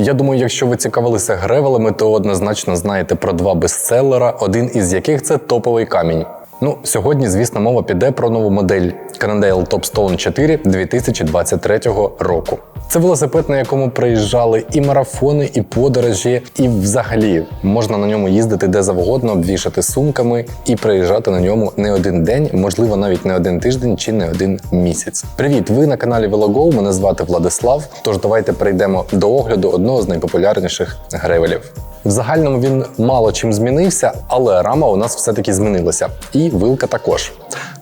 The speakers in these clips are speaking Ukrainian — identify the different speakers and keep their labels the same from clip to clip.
Speaker 1: Я думаю, якщо ви цікавилися гревелами, то однозначно знаєте про два бестселера, один із яких це топовий камінь. Ну, сьогодні, звісно, мова піде про нову модель Cannondale Topstone 4 2023 року. Це велосипед, на якому приїжджали і марафони, і подорожі, і взагалі можна на ньому їздити де завгодно, обвішати сумками і приїжджати на ньому не один день, можливо, навіть не один тиждень чи не один місяць. Привіт! Ви на каналі VeloGo, Мене звати Владислав. Тож давайте перейдемо до огляду одного з найпопулярніших гревелів. В загальному він мало чим змінився, але рама у нас все-таки змінилася. І вилка також.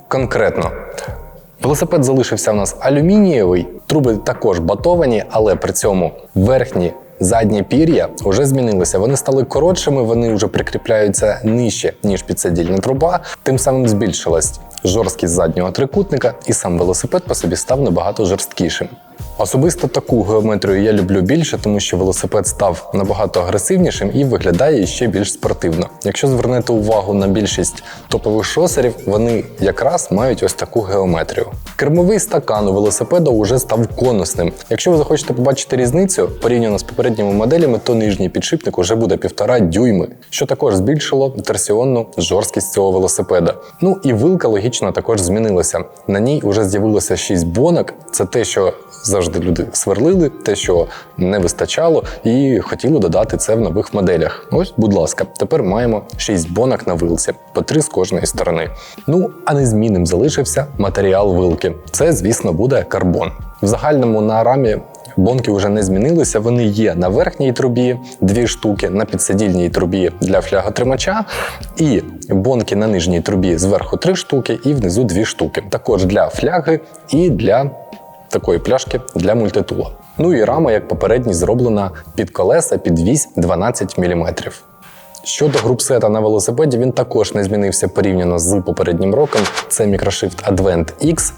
Speaker 1: Конкретно, велосипед залишився у нас алюмінієвий, труби також батовані, але при цьому верхні. Задні пір'я вже змінилися. Вони стали коротшими, вони вже прикріпляються нижче, ніж підсидільна труба. Тим самим збільшилась жорсткість заднього трикутника, і сам велосипед по собі став набагато жорсткішим. Особисто таку геометрію я люблю більше, тому що велосипед став набагато агресивнішим і виглядає ще більш спортивно. Якщо звернете увагу на більшість топових шосерів, вони якраз мають ось таку геометрію. Кермовий стакан у велосипеда вже став конусним. Якщо ви захочете побачити різницю порівняно з попередніми моделями, то нижній підшипник вже буде півтора дюйми, що також збільшило торсіонну жорсткість цього велосипеда. Ну і вилка логічно також змінилася. На ній вже з'явилося 6 бонок. Це те, що завжди люди сверлили, те, що не вистачало, і хотіли додати це в нових моделях. Ось, будь ласка, тепер маємо 6 бонок на вилці, по 3 з кожної сторони. Ну а незмінним залишився матеріал вилки. Це, звісно, буде карбон. В загальному на рамі. Бонки вже не змінилися. Вони є на верхній трубі, дві штуки, на підсидільній трубі для фляготримача, і бонки на нижній трубі зверху три штуки, і внизу дві штуки. Також для фляги і для такої пляшки для мультитула. Ну і рама, як попередній, зроблена під колеса під вісь 12 мм. Щодо групсета на велосипеді, він також не змінився порівняно з попереднім роком. Це Microshift Advent X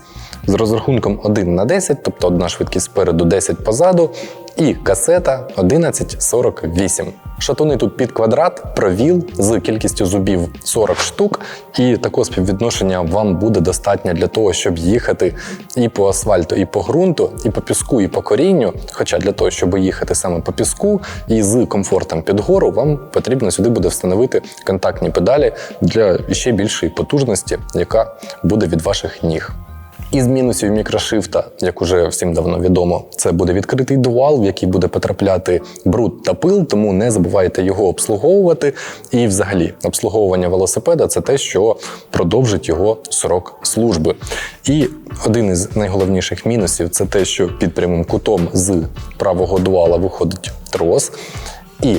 Speaker 1: з розрахунком 1 на 10, тобто одна швидкість спереду, 10 позаду, і касета 1148. Шатуни тут під квадрат, провіл з кількістю зубів 40 штук, і такого співвідношення вам буде достатньо для того, щоб їхати і по асфальту, і по ґрунту, і по піску, і по корінню. Хоча для того, щоб їхати саме по піску і з комфортом під гору, вам потрібно сюди буде встановити контактні педалі для ще більшої потужності, яка буде від ваших ніг. Із мінусів мікрошифта, як уже всім давно відомо, це буде відкритий дуал, в який буде потрапляти бруд та пил, тому не забувайте його обслуговувати. І, взагалі, обслуговування велосипеда це те, що продовжить його срок служби. І один із найголовніших мінусів це те, що під прямим кутом з правого дуала виходить трос. І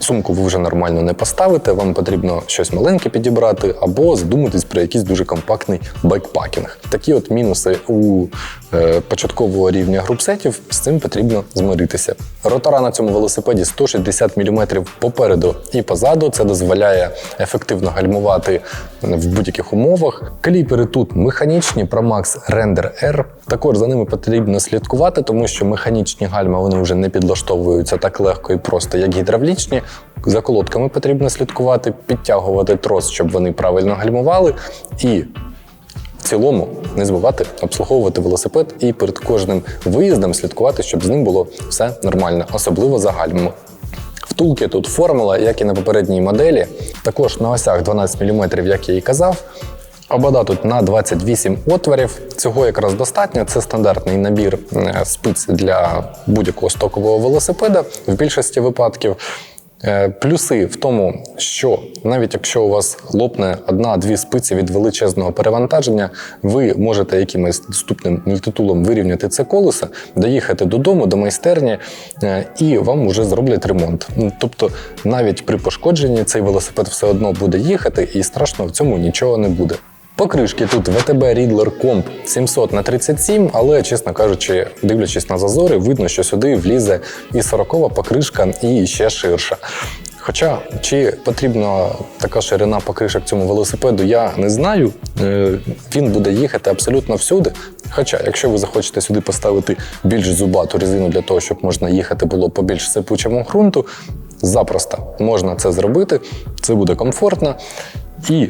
Speaker 1: Сумку ви вже нормально не поставите, вам потрібно щось маленьке підібрати, або задуматись про якийсь дуже компактний байкпакінг. Такі от мінуси у е, початкового рівня групсетів, з цим потрібно змиритися. Ротора на цьому велосипеді 160 мм попереду і позаду. Це дозволяє ефективно гальмувати в будь-яких умовах. Кліпери тут механічні Promax Render R. Також за ними потрібно слідкувати, тому що механічні гальма вони вже не підлаштовуються так легко і просто, як гідравлічні. За колодками потрібно слідкувати, підтягувати трос, щоб вони правильно гальмували. І в цілому не забувати обслуговувати велосипед і перед кожним виїздом слідкувати, щоб з ним було все нормально, особливо за гальмами. Втулки тут формула, як і на попередній моделі. Також на осях 12 мм, як я і казав. Обода тут на 28 отворів. Цього якраз достатньо. Це стандартний набір е, спиць для будь-якого стокового велосипеда в більшості випадків. Е, Плюси в тому, що навіть якщо у вас лопне одна-дві спиці від величезного перевантаження, ви можете якимось доступним мультитулом вирівняти це колесо, доїхати додому, до майстерні, е, і вам вже зроблять ремонт. Ну, Тобто, навіть при пошкодженні цей велосипед все одно буде їхати, і страшно в цьому нічого не буде. Покришки тут ВТБ Riddler Comp 700 на 37, але, чесно кажучи, дивлячись на зазори, видно, що сюди влізе і 40 покришка, і ще ширша. Хоча чи потрібна така ширина покришок цьому велосипеду, я не знаю. Е, Він буде їхати абсолютно всюди. Хоча, якщо ви захочете сюди поставити більш зубату резину для того, щоб можна їхати було по більш сипучому ґрунту, запросто можна це зробити, це буде комфортно. І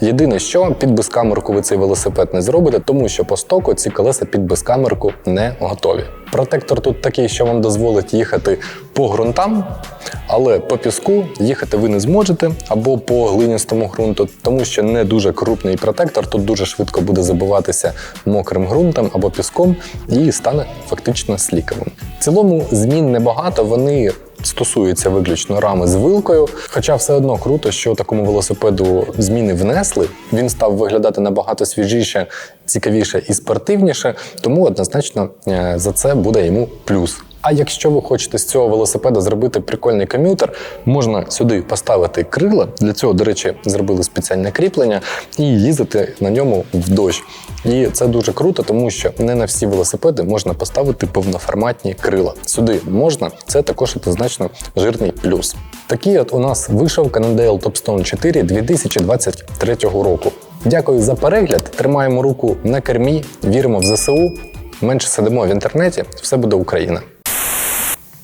Speaker 1: Єдине, що під безкамерку ви цей велосипед не зробите, тому що по стоку ці колеса під безкамерку не готові. Протектор тут такий, що вам дозволить їхати по ґрунтам, але по піску їхати ви не зможете або по глиністому ґрунту, тому що не дуже крупний протектор тут дуже швидко буде забиватися мокрим ґрунтом або піском і стане фактично сліковим. В цілому змін небагато, вони стосуються виключно рами з вилкою. Хоча все одно круто, що такому велосипеду зміни внесли. Він став виглядати набагато свіжіше, цікавіше і спортивніше, тому однозначно е, за це буде йому плюс. А якщо ви хочете з цього велосипеда зробити прикольний ком'ютер, можна сюди поставити крила. Для цього, до речі, зробили спеціальне кріплення і їздити на ньому в дощ. І це дуже круто, тому що не на всі велосипеди можна поставити повноформатні крила. Сюди можна, це також однозначно жирний плюс. Такий от у нас вийшов Cannondale Topstone 4 2023 року. Дякую за перегляд. Тримаємо руку на кермі, віримо в ЗСУ. Менше сидимо в інтернеті, все буде Україна.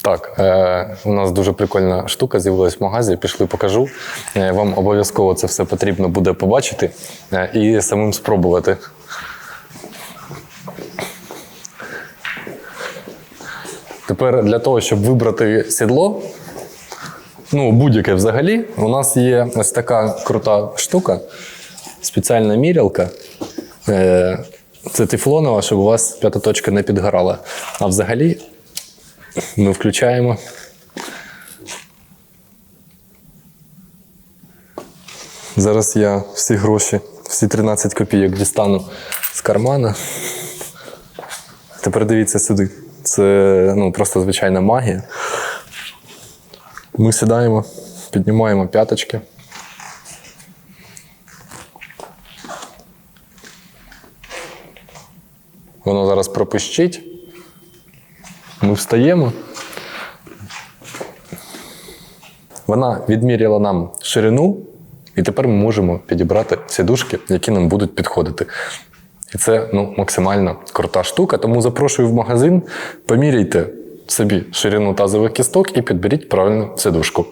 Speaker 1: Так, е, у нас дуже прикольна штука з'явилась в магазі. Пішли, покажу. Е, вам обов'язково це все потрібно буде побачити е, і самим спробувати. Тепер для того, щоб вибрати сідло, ну будь-яке взагалі, у нас є ось така крута штука, спеціальна мірялка. Е, Це тефлонова, щоб у вас п'ята точка не підгорала. А взагалі ми включаємо. Зараз я всі гроші, всі 13 копійок дістану з кармана. Тепер дивіться сюди. Це ну, просто звичайна магія. Ми сідаємо, піднімаємо п'яточки. Воно зараз пропищить. Ми встаємо. Вона відміряла нам ширину, і тепер ми можемо підібрати сідушки, які нам будуть підходити. І це ну, максимально крута штука. Тому запрошую в магазин, поміряйте собі ширину тазових кісток і підберіть правильну сидушку.